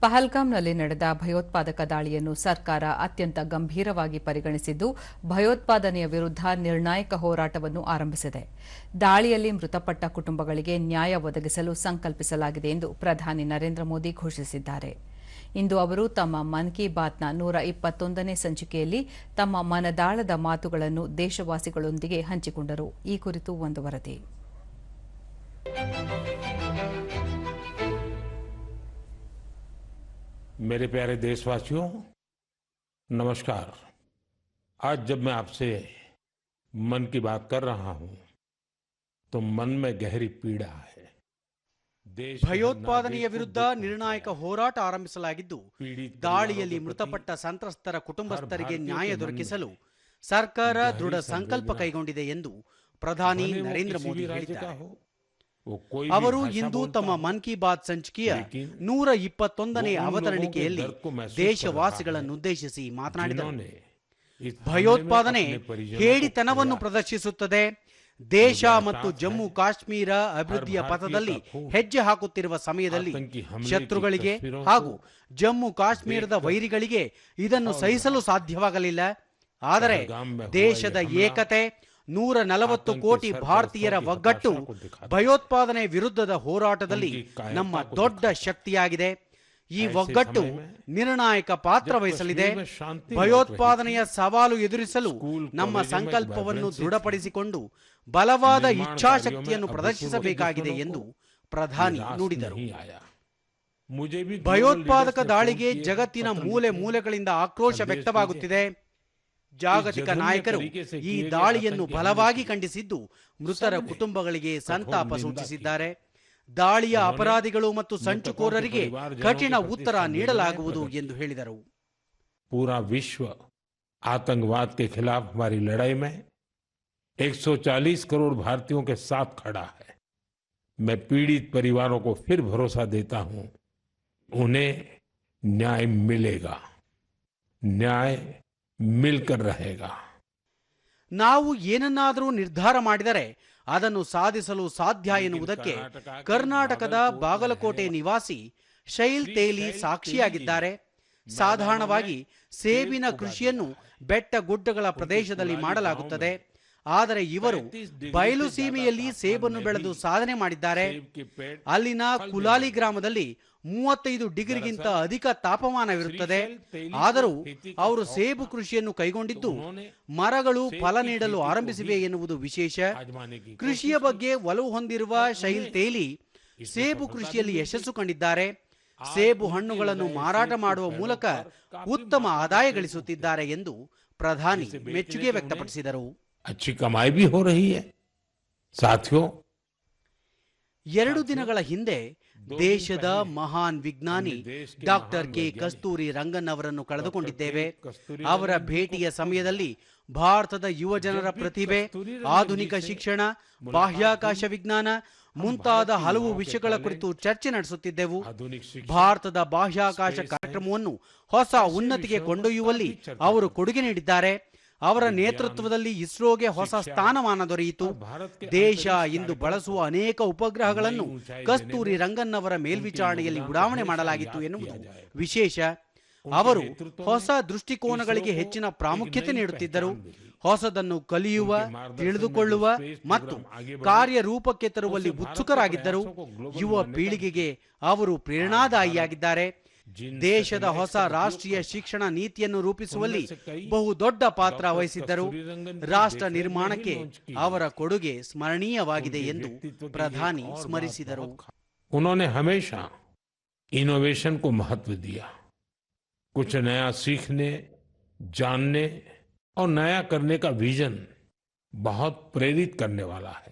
ಪಹಲ್ಗಾಮ್ನಲ್ಲಿ ನಡೆದ ಭಯೋತ್ಪಾದಕ ದಾಳಿಯನ್ನು ಸರ್ಕಾರ ಅತ್ಯಂತ ಗಂಭೀರವಾಗಿ ಪರಿಗಣಿಸಿದ್ದು, ಭಯೋತ್ಪಾದನೆಯ ವಿರುದ್ಧ ನಿರ್ಣಾಯಕ ಹೋರಾಟವನ್ನು ಆರಂಭಿಸಿದೆ. ದಾಳಿಯಲ್ಲಿ ಮೃತಪಟ್ಟ ಕುಟುಂಬಗಳಿಗೆ ನ್ಯಾಯ ಒದಗಿಸಲು ಸಂಕಲ್ಪಿಸಲಾಗಿದೆ ಎಂದು ಪ್ರಧಾನಿ ನರೇಂದ್ರ ಮೋದಿ ಘೋಷಿಸಿದ್ದಾರೆ. ಇಂದು ಅವರು ತಮ್ಮ ಮನ್ ಕಿ ಬಾತ್ನ ನೂರ ಇಪ್ಪತ್ತೊಂದನೇ ಸಂಚಿಕೆಯಲ್ಲಿ ತಮ್ಮ ಮನದಾಳದ ಮಾತುಗಳನ್ನು ದೇಶವಾಸಿಗಳೊಂದಿಗೆ ಹಂಚಿಕೊಂಡರು. ಈ ಕುರಿತು ಒಂದು ವರದಿ. मेरे प्यारे देशवासियों नमस्कार आज जब मैं आपसे मन की बात कर रहा हूं तो मन में गहरी पीड़ा है देश के हर ಭಯೋತ್ಪಾದನೆಯ नागरिक को ವಿರುದ್ಧ दुख है। ನಿರ್ಣಾಯಕ ಹೋರಾಟ ಆರಂಭಿಸಲಾಗಿದ್ದು पीड़ित ದಾಳಿಯಲ್ಲಿ परिवारों के ಮೃತಪಟ್ಟ ಸಂತ್ರಸ್ತರ ಕುಟುಂಬಸ್ಥರಿಗೆ ಭಾರತೀಯ ನ್ಯಾಯ के ದೊರಕಿಸಲು ಸರ್ಕಾರ गहरी ದೃಢ ಸಂಕಲ್ಪ संवेदना ಕೈಗೊಂಡಿದೆ ಎಂದು ಪ್ರಧಾನಿ भले वो ನರೇಂದ್ರ किसी ಮೋದಿ भी राज्य का ಹೇಳಿದ್ದಾರೆ हो, वो कोई भी ಅವರು ಇಂದು ತಮ್ಮ ಮನ್ ಕಿ ಬಾತ್ ಸಂಚಿಕೆಯ ನೂರ ಇಪ್ಪತ್ತೊಂದನೇ ಅವತರಣಿಕೆಯಲ್ಲಿ ದೇಶವಾಸಿಗಳನ್ನುದ್ದೇಶಿಸಿ ಮಾತನಾಡಿದರು. ಭಯೋತ್ಪಾದನೆ ಹೇಡಿತನವನ್ನು ಪ್ರದರ್ಶಿಸುತ್ತದೆ. ದೇಶ ಮತ್ತು ಜಮ್ಮು ಕಾಶ್ಮೀರ ಅಭಿವೃದ್ಧಿಯ ಪಥದಲ್ಲಿ ಹೆಜ್ಜೆ ಹಾಕುತ್ತಿರುವ ಸಮಯದಲ್ಲಿ ಶತ್ರುಗಳಿಗೆ ಹಾಗೂ ಜಮ್ಮು ಕಾಶ್ಮೀರದ ವೈರಿಗಳಿಗೆ ಇದನ್ನು ಸಹಿಸಲು ಸಾಧ್ಯವಾಗಲಿಲ್ಲ. ಆದರೆ ದೇಶದ ಏಕತೆ ನೂರ ನಲವತ್ತು ಕೋಟಿ ಭಾರತೀಯರ ಒಗ್ಗಟ್ಟು ಭಯೋತ್ಪಾದನೆ ವಿರುದ್ಧದ ಹೋರಾಟದಲ್ಲಿ ನಮ್ಮ ದೊಡ್ಡ ಶಕ್ತಿಯಾಗಿದೆ. ಈ ಒಗ್ಗಟ್ಟು ನಿರ್ಣಾಯಕ ಪಾತ್ರ ವಹಿಸಲಿದೆ. ಭಯೋತ್ಪಾದನೆಯ ಸವಾಲು ಎದುರಿಸಲು ನಮ್ಮ ಸಂಕಲ್ಪವನ್ನು ದೃಢಪಡಿಸಿಕೊಂಡು ಬಲವಾದ ಇಚ್ಛಾಶಕ್ತಿಯನ್ನು ಪ್ರದರ್ಶಿಸಬೇಕಾಗಿದೆ ಎಂದು ಪ್ರಧಾನಿ ನುಡಿದರು. ಭಯೋತ್ಪಾದಕ ದಾಳಿಗೆ ಜಗತ್ತಿನ ಮೂಲೆ ಮೂಲೆಗಳಿಂದ ಆಕ್ರೋಶ ವ್ಯಕ್ತವಾಗುತ್ತಿದೆ. ಜಾಗತಿಕ ಜಘನ್ಯ ನಾಯಕರು ತರೀಕೆ ಸೆ ಈ ಕಿಯೇ ಗಯೇ ದಾಳಿಯನ್ನು ಆತಂಕಿ ಬಲವಾಗಿ ಹಮ್ಲೆ ಖಂಡಿಸಿದ್ದು ಮೃತರ ಸಬ್ನೆ ಕುಟುಂಬಗಳಿಗೆ ಕಠೋರ ಸಂತಾಪ ನಿಂದ ಸೂಚಿಸಿದ್ದಾರೆ ದಾಳಿಯ ಉನ್ಹೋನೆ ಅಪರಾಧಿಗಳು ಮತ್ತು ಮೃತಕೋं ಸಂಚುಕೋರರಿಗೆ के परिवारजनों ಕಠಿಣ के प्रति ಉತ್ತರ संवेदनाएं ನೀಡಲಾಗುವುದು प्रकट ಎಂದು ಹೇಳಿದರು पूरा विश्व आतंकवाद के खिलाफ हमारी लड़ाई में 140 करोड़ भारतीयों के साथ खड़ा है मैं पीड़ित परिवारों को फिर भरोसा देता हूं उन्हें न्याय मिलेगा न्याय मिलकर रहेगा ನಾವು ಏನನ್ನಾದರೂ ನಿರ್ಧಾರ ಮಾಡಿದರೆ ಅದನ್ನು ಸಾಧಿಸಲು ಸಾಧ್ಯ ಎನ್ನುವುದಕ್ಕೆ ಕರ್ನಾಟಕದ ಬಾಗಲಕೋಟೆ ನಿವಾಸಿ ಶೈಲ್ ತೇಲಿ ಸಾಕ್ಷಿಯಾಗಿದ್ದಾರೆ ಸಾಧಾರಣವಾಗಿ ಸೇಬಿನ ಕೃಷಿಯನ್ನು ಬೆಟ್ಟ ಗುಡ್ಡಗಳ ಪ್ರದೇಶದಲ್ಲಿ ಮಾಡಲಾಗುತ್ತದೆ ಆದರೆ ಇವರು ಬಯಲು ಸೀಮೆಯಲ್ಲಿ ಸೇಬನ್ನು ಬೆಳೆದು ಸಾಧನೆ ಮಾಡಿದ್ದಾರೆ. ಅಲ್ಲಿನ ಕುಲಾಲಿ ಗ್ರಾಮದಲ್ಲಿ ಮೂವತ್ತೈದು ಡಿಗ್ರಿಗಿಂತ ಅಧಿಕ ತಾಪಮಾನವಿರುತ್ತದೆ. ಆದರೂ ಅವರು ಸೇಬು ಕೃಷಿಯನ್ನು ಕೈಗೊಂಡಿದ್ದು ಮರಗಳು ಫಲ ನೀಡಲು ಆರಂಭಿಸಿವೆ ಎನ್ನುವುದು ವಿಶೇಷ. ಕೃಷಿಯ ಬಗ್ಗೆ ಒಲವು ಹೊಂದಿರುವ ಶೈಲ್ ತೇಲಿ ಸೇಬು ಕೃಷಿಯಲ್ಲಿ ಯಶಸ್ಸು ಕಂಡಿದ್ದಾರೆ. ಸೇಬು ಹಣ್ಣುಗಳನ್ನು ಮಾರಾಟ ಮಾಡುವ ಮೂಲಕ ಉತ್ತಮ ಆದಾಯ ಗಳಿಸುತ್ತಿದ್ದಾರೆ ಎಂದು ಪ್ರಧಾನಿ ಮೆಚ್ಚುಗೆ ವ್ಯಕ್ತಪಡಿಸಿದರು. अच्छी कमाई भी हो रही है साथियों ಎರಡು ದಿನಗಳ ಹಿಂದೆ ದೇಶದ ಮಹಾನ್ ವಿಜ್ಞಾನಿ ಡಾಕ್ಟರ್ ಕೆ ಕಸ್ತೂರಿ ರಂಗನ್ ಅವರನ್ನು ಕಳೆದುಕೊಂಡಿದ್ದೇವೆ ಅವರ ಭೇಟಿಯ ಸಮಯದಲ್ಲಿ ಭಾರತದ ಯುವ ಜನರ ಪ್ರತಿಭೆ ಆಧುನಿಕ ಶಿಕ್ಷಣ ಬಾಹ್ಯಾಕಾಶ ವಿಜ್ಞಾನ ಮುಂತಾದ ಹಲವು ವಿಷಯಗಳ ಕುರಿತು ಚರ್ಚೆ ನಡೆಸುತ್ತಿದ್ದೆವು आधुनिक शिक्षा ಭಾರತದ ಬಾಹ್ಯಾಕಾಶ ಕಾರ್ಯಕ್ರಮವನ್ನು ಹೊಸ ಉನ್ನತಿಗೆ ಕೊಂಡೊಯ್ಯುವಲ್ಲಿ ಅವರು ಕೊಡುಗೆ ನೀಡಿದ್ದಾರೆ ಅವರ ನೇತೃತ್ವದಲ್ಲಿ ಇಸ್ರೋಗೆ ಹೊಸ ಸ್ಥಾನಮಾನ ದೊರೆಯಿತು. ದೇಶ ಇಂದು ಬಳಸುವ ಅನೇಕ ಉಪಗ್ರಹಗಳನ್ನು ಕಸ್ತೂರಿ ರಂಗನ್ ಅವರ ಮೇಲ್ವಿಚಾರಣೆಯಲ್ಲಿ ಉಡಾವಣೆ ಮಾಡಲಾಗಿತ್ತು ಎನ್ನುವುದು ವಿಶೇಷ. ಅವರು ಹೊಸ ದೃಷ್ಟಿಕೋನಗಳಿಗೆ ಹೆಚ್ಚಿನ ಪ್ರಾಮುಖ್ಯತೆ ನೀಡುತ್ತಿದ್ದರು. ಹೊಸದನ್ನು ಕಲಿಯುವ ತಿಳಿದುಕೊಳ್ಳುವ ಮತ್ತು ಕಾರ್ಯರೂಪಕ್ಕೆ ತರುವಲ್ಲಿ ಉತ್ಸುಕರಾಗಿದ್ದರು. ಯುವ ಪೀಳಿಗೆಗೆ ಅವರು ಪ್ರೇರಣಾದಾಯಿಯಾಗಿದ್ದಾರೆ. ದೇಶದ ಹೊಸ ರಾಷ್ಟ್ರೀಯ ಶಿಕ್ಷಣ ನೀತಿಯನ್ನು ರೂಪಿಸುವಲ್ಲಿ ಬಹು ದೊಡ್ಡ ಪಾತ್ರ ವಹಿಸಿದ್ದರು ರಾಷ್ಟ್ರ ನಿರ್ಮಾಣಕ್ಕೆ ಅವರ ಕೊಡುಗೆ ಸ್ಮರಣೀಯವಾಗಿದೆ ಎಂದು ಪ್ರಧಾನಿ ಸ್ಮರಿಸಿದರು उन्होंने हमेशा इनोवेशन को महत्व दिया कुछ नया सीखने जानने और नया करने का विजन बहुत प्रेरित करने वाला है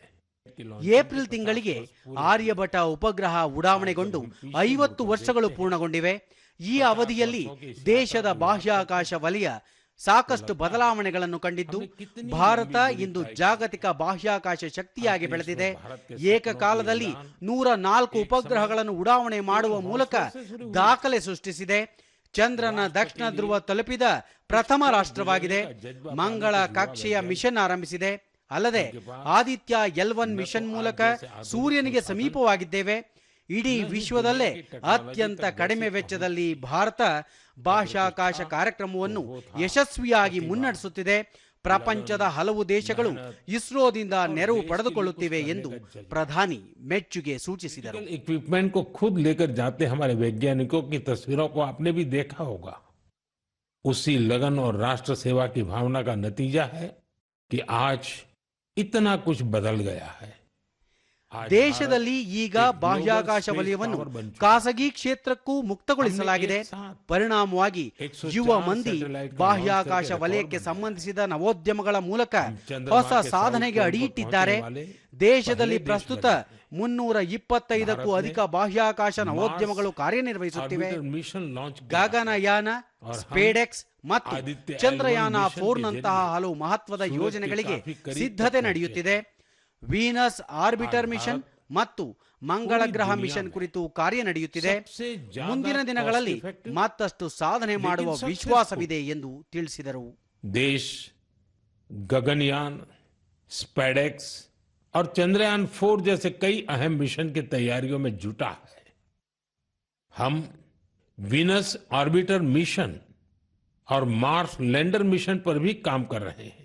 ಏಪ್ರಿಲ್ ತಿಂಗಳಿಗೆ ಆರ್ಯಭಟ ಉಪಗ್ರಹ ಉಡಾವಣೆಗೊಂಡು ಐವತ್ತು ವರ್ಷಗಳು ಪೂರ್ಣಗೊಂಡಿವೆ. ಈ ಅವಧಿಯಲ್ಲಿ ದೇಶದ ಬಾಹ್ಯಾಕಾಶ ವಲಯ ಸಾಕಷ್ಟು ಬದಲಾವಣೆಗಳನ್ನು ಕಂಡಿದ್ದು. ಭಾರತ ಇಂದು ಜಾಗತಿಕ ಬಾಹ್ಯಾಕಾಶ ಶಕ್ತಿಯಾಗಿ ಬೆಳೆದಿದೆ. ಏಕಕಾಲದಲ್ಲಿ ನೂರ ನಾಲ್ಕು ಉಪಗ್ರಹಗಳನ್ನು ಉಡಾವಣೆ ಮಾಡುವ ಮೂಲಕ ದಾಖಲೆ ಸೃಷ್ಟಿಸಿದೆ. ಚಂದ್ರನ ದಕ್ಷಿಣ ಧ್ರುವ ತಲುಪಿದ ಪ್ರಥಮ ರಾಷ್ಟ್ರವಾಗಿದೆ. ಮಂಗಳ ಕಕ್ಷೆಯ ಮಿಷನ್ ಆರಂಭಿಸಿದೆ. ಅಲ್ಲದೆ ಆದಿತ್ಯ ಎಲ್ ಒನ್ ಮಿಷನ್ ಮೂಲಕ ಸೂರ್ಯನಿಗೆ ಸಮೀಪವಾಗಿದ್ದೇವೆ ಇಡೀ ವಿಶ್ವದಲ್ಲೇ ಅತ್ಯಂತ ಕಡಿಮೆ ವೆಚ್ಚದಲ್ಲಿ ಭಾರತ ಬಾಹ್ಯಾಕಾಶ ಕಾರ್ಯಕ್ರಮವನ್ನು ಯಶಸ್ವಿಯಾಗಿ ಮುನ್ನಡೆಸುತ್ತಿದೆ ಪ್ರಪಂಚದ ಹಲವು ದೇಶಗಳು ಇಸ್ರೋದಿಂದ ನೆರವು ಪಡೆದುಕೊಳ್ಳುತ್ತಿವೆ ಎಂದು ಪ್ರಧಾನಿ ಮೆಚ್ಚುಗೆ ಸೂಚಿಸಿದರು इक्विपमेंट को खुद लेकर जाते हमारे वैज्ञानिकों की तस्वीरों को आपने भी देखा होगा उसी लगन और राष्ट्र सेवा की भावना का नतीजा है कि आज ಇತನಾ ಕುಶ್ ಬದಲ್ ಗಯಾ ಹೈ. ದೇಶದಲ್ಲಿ ಈಗ ಬಾಹ್ಯಾಕಾಶ ವಲಯವನ್ನು ಖಾಸಗಿ ಕ್ಷೇತ್ರಕ್ಕೂ ಮುಕ್ತಗೊಳಿಸಲಾಗಿದೆ. ಪರಿಣಾಮವಾಗಿ ಯುವ ಮಂದಿ ಬಾಹ್ಯಾಕಾಶ ವಲಯಕ್ಕೆ ಸಂಬಂಧಿಸಿದ ನವೋದ್ಯಮಗಳ ಮೂಲಕ ಹೊಸ ಸಾಧನೆಗೆ ಅಡಿಯಿಟ್ಟಿದ್ದಾರೆ. ದೇಶದಲ್ಲಿ ಪ್ರಸ್ತುತ ಮುನ್ನೂರ ಇಪ್ಪತ್ತೈದಕ್ಕೂ ಅಧಿಕ ಬಾಹ್ಯಾಕಾಶ ನವೋದ್ಯಮಗಳು ಕಾರ್ಯನಿರ್ವಹಿಸುತ್ತಿವೆ. ಗಗನಯಾನ ಸ್ಪೇಡೆಕ್ಸ್ ಮತ್ತು ಚಂದ್ರಯಾನ ಫೋರ್ ನಂತಹ ಹಲವು ಮಹತ್ವದ ಯೋಜನೆಗಳಿಗೆ ಸಿದ್ಧತೆ ನಡೆಯುತ್ತಿದೆ. ವೀನಸ್ ಆರ್ಬಿಟರ್ ಮಿಷನ್ ಮತ್ತು ಮಂಗಳ ಗ್ರಹ ಮಿಷನ್ ಕುರಿತು ಕಾರ್ಯ ನಡೆಯುತ್ತಿದೆ. ಮುಂದಿನ ದಿನಗಳಲ್ಲಿ ಮತ್ತಷ್ಟು ಸಾಧನೆ ಮಾಡುವ ವಿಶ್ವಾಸವಿದೆ ಎಂದು ತಿಳಿಸಿದರು. ದೇಶ್ ಗಗನಯಾನ್ ಸ್ಪೆಡೆಕ್ಸ್ और चंद्रयान फोर जैसे कई अहम मिशन की तैयारियों में जुटा है हम विनस ऑर्बिटर मिशन और मार्स लैंडर मिशन पर भी काम कर रहे हैं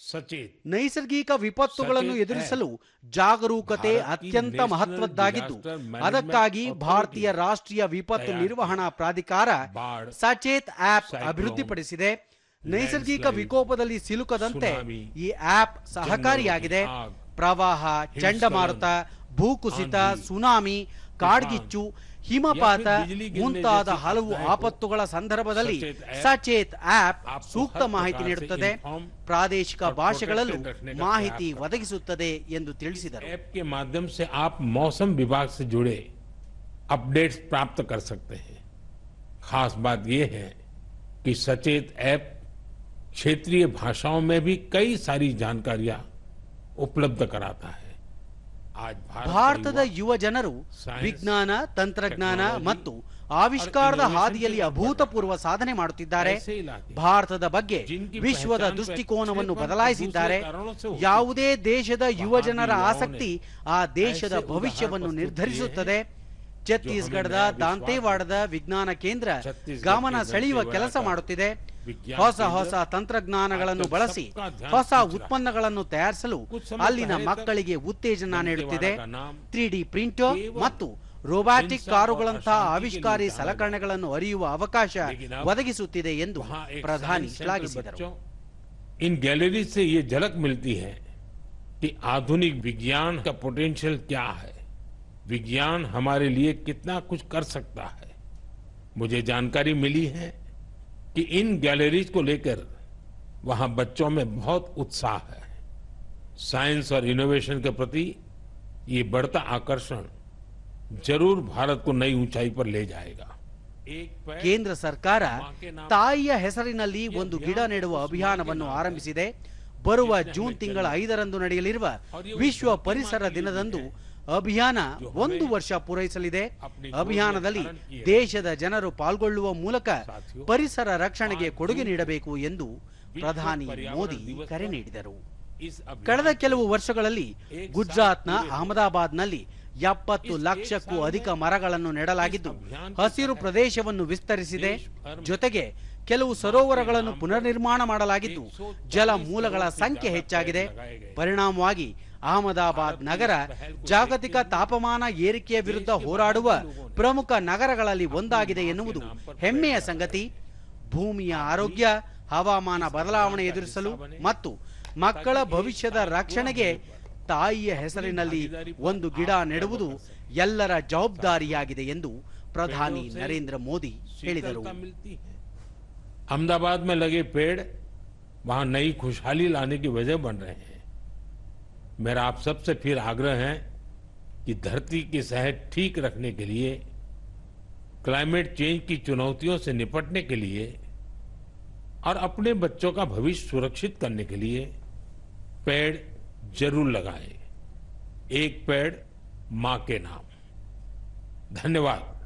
सचेत ನೈಸರ್ಗಿಕ ವಿಪತ್ತುಗಳನ್ನು ಸಚೇತ್ ಎದುರಿಸಲು ಜಾಗರೂಕತೆ ಭಾರತ್ ಕಿ ಅತ್ಯಂತ ನ್ಯಾಷನಲ್ ಮಹತ್ವದ್ದಾಗಿದ್ದು ಡಿಸಾಸ್ಟರ್ ಮ್ಯಾನೇಜ್ಮೆಂಟ್ ಅದಕ್ಕಾಗಿ ಅಥಾರಿಟಿ ಭಾರತೀಯ ರಾಷ್ಟ್ರೀಯ ವಿಪತ್ತು ತಯಾರಿ ನಿರ್ವಹಣಾ ಪ್ರಾಧಿಕಾರ ಬಾಢ್, ಸಚೇತ್ ಆಪ್ ಸೈಕ್ಲೋನ್, ಅಭಿವೃದ್ಧಿಪಡಿಸಿದೆ ನೈಸರ್ಗಿಕ ಲ್ಯಾಂಡ್ಸ್ಲೈಡ್, ವಿಕೋಪದಲ್ಲಿ ಸಿಲುಕದಂತೆ ಸುನಾಮಿ, ಈ ಆಪ್ ಸಹಕಾರಿಯಾಗಿದೆ ಜಂಗಲ್ ಆಗ್, प्रवाह चंडमारुत भूकुसित सुनामी काड़गिच्चु हिमपात मुंत हलू आपत् सदर्भ सचेत आप सूक्त महिति प्रादेशिक भाषे महिति के माध्यम से आप मौसम विभाग से जुड़े अपडेट्स प्राप्त कर सकते हैं खास बात यह है कि सचेत ऐप क्षेत्रीय भाषाओं में भी कई सारी जानकारियाँ ಉಪಲಬ್ಧ ಕರಾತ ಭಾರತದ ಯುವ ಜನರು ವಿಜ್ಞಾನ ತಂತ್ರಜ್ಞಾನ ಮತ್ತು ಆವಿಷ್ಕಾರದ ಹಾದಿಯಲ್ಲಿ ಅಭೂತಪೂರ್ವ ಸಾಧನೆ ಮಾಡುತ್ತಿದ್ದಾರೆ. ಭಾರತದ ಬಗ್ಗೆ ವಿಶ್ವದ ದೃಷ್ಟಿಕೋನವನ್ನು ಬದಲಾಯಿಸಿದ್ದಾರೆ. ಯಾವುದೇ ದೇಶದ ಯುವ ಜನರ ಆಸಕ್ತಿ ಆ ದೇಶದ ಭವಿಷ್ಯವನ್ನು ನಿರ್ಧರಿಸುತ್ತದೆ. ಛತ್ತೀಸ್ಗಢದ ದಾಂತೇವಾಡದ ವಿಜ್ಞಾನ ಕೇಂದ್ರ ಗಮನ ಸೆಳೆಯುವ ಕೆಲಸ ಮಾಡುತ್ತಿದೆ. ಹೊಸ ಕೇಂದ್ರ ಹೊಸ ತಂತ್ರಜ್ಞಾನಗಳನ್ನು आज ಬಳಸಿ सबका ध्यान ಹೊಸ खींच रहा है। ಉತ್ಪನ್ನಗಳನ್ನು ತಯಾರಿಸಲು कुछ समय ಅಲ್ಲಿನ पहले तक ಮಕ್ಕಳಿಗೆ ಉತ್ತೇಜನ ದಂತೇವಾಡ ನೀಡುತ್ತಿದೆ का नाम ತ್ರೀ ಡಿ ಪ್ರಿಂಟರ್ ಕೇವಲ ಮತ್ತು ರೋಬ್ಯಾಟಿಕ್ ಹಿಂಸಾ ಕಾರುಗಳಂತಹ और अशांति के ಆವಿಷ್ಕಾರಿ लिए जाना ಸಲಕರಣೆಗಳನ್ನು ಅರಿಯುವ ಅವಕಾಶ लेकिन अब ಒದಗಿಸುತ್ತಿದೆ ಎಂದು वहाँ एक ಪ್ರಧಾನಿ साइंस सेंटर ಶ್ಲಾಘಿಸಿದರು बच्चों इन गैलरी से ये झलक मिलती है कि आधुनिक विज्ञान का पोटेंशियल क्या है विज्ञान हमारे लिए कितना कुछ कर सकता है मुझे जानकारी मिली है कि इन गैलरीज को लेकर वहां बच्चों में बहुत उत्साह है साइंस और इनोवेशन के प्रति ये बढ़ता आकर्षण जरूर भारत को नई ऊंचाई पर ले जाएगा एक पैर ಕೇಂದ್ರ ಸರ್ಕಾರ मां के नाम ತಾಯಿಯ ಹೆಸರಿನಲ್ಲಿ ಒಂದು ಗಿಡ ನೆಡುವ ಅಭಿಯಾನವನ್ನು ಆರಂಭಿಸಿದೆ ಬರುವ ಜೂನ್ ತಿಂಗಳ ಐದರಂದು ನಡೆಯಲಿರುವ ವಿಶ್ವ ಪರಿಸರ ದಿನದಂದು ಅಭಿಯಾನ ಒಂದು ವರ್ಷ ಪೂರೈಸಲಿದೆ. ಅಭಿಯಾನದಲ್ಲಿ ದೇಶದ ಜನರು ಪಾಲ್ಗೊಳ್ಳುವ ಮೂಲಕ ಪರಿಸರ ರಕ್ಷಣೆಗೆ ಕೊಡುಗೆ ನೀಡಬೇಕು ಎಂದು ಪ್ರಧಾನಿ ಮೋದಿ ಕರೆ ನೀಡಿದರು. ಕಳೆದ ಕೆಲವು ವರ್ಷಗಳಲ್ಲಿ ಗುಜರಾತ್ನ ಅಹಮದಾಬಾದ್ನಲ್ಲಿ ಎಪ್ಪತ್ತು ಲಕ್ಷಕ್ಕೂ ಅಧಿಕ ಮರಗಳನ್ನು ನೆಡಲಾಗಿದ್ದು ಹಸಿರು ಪ್ರದೇಶವನ್ನು ವಿಸ್ತರಿಸಿದೆ. ಜೊತೆಗೆ ಕೆಲವು ಸರೋವರಗಳನ್ನು ಪುನರ್ ನಿರ್ಮಾಣ ಮಾಡಲಾಗಿದ್ದು ಜಲ ಮೂಲಗಳ ಸಂಖ್ಯೆ ಹೆಚ್ಚಾಗಿದೆ. ಪರಿಣಾಮವಾಗಿ ಅಹಮದಾಬಾದ್ ನಗರ ಜಾಗತಿಕ ತಾಪಮಾನ ಏರಿಕೆಯ ವಿರುದ್ಧ ಹೋರಾಡುವ ಪ್ರಮುಖ ನಗರಗಳಲ್ಲಿ ಒಂದಾಗಿದೆ ಎನ್ನುವುದು ಹೆಮ್ಮೆಯ ಸಂಗತಿ. ಭೂಮಿಯ ಆರೋಗ್ಯ, ಹವಾಮಾನ ಬದಲಾವಣೆ ಎದುರಿಸಲು ಮತ್ತು ಮಕ್ಕಳ ಭವಿಷ್ಯದ ರಕ್ಷಣೆಗೆ ತಾಯಿಯ ಹೆಸರಿನಲ್ಲಿ ಒಂದು ಗಿಡ ನೆಡುವುದು ಎಲ್ಲರ ಜವಾಬ್ದಾರಿಯಾಗಿದೆ ಎಂದು ಪ್ರಧಾನಿ ನರೇಂದ್ರ ಮೋದಿ ಹೇಳಿದರು. अहमदाबाद में लगे पेड़ वहाँ नई खुशहाली लाने की वजह बन रहे हैं। मेरा आप सबसे फिर आग्रह है कि धरती की सेहत ठीक रखने के लिए, क्लाइमेट चेंज की चुनौतियों से निपटने के लिए और अपने बच्चों का भविष्य सुरक्षित करने के लिए पेड़ ज़रूर लगाएँ। एक पेड़ माँ के नाम। धन्यवाद।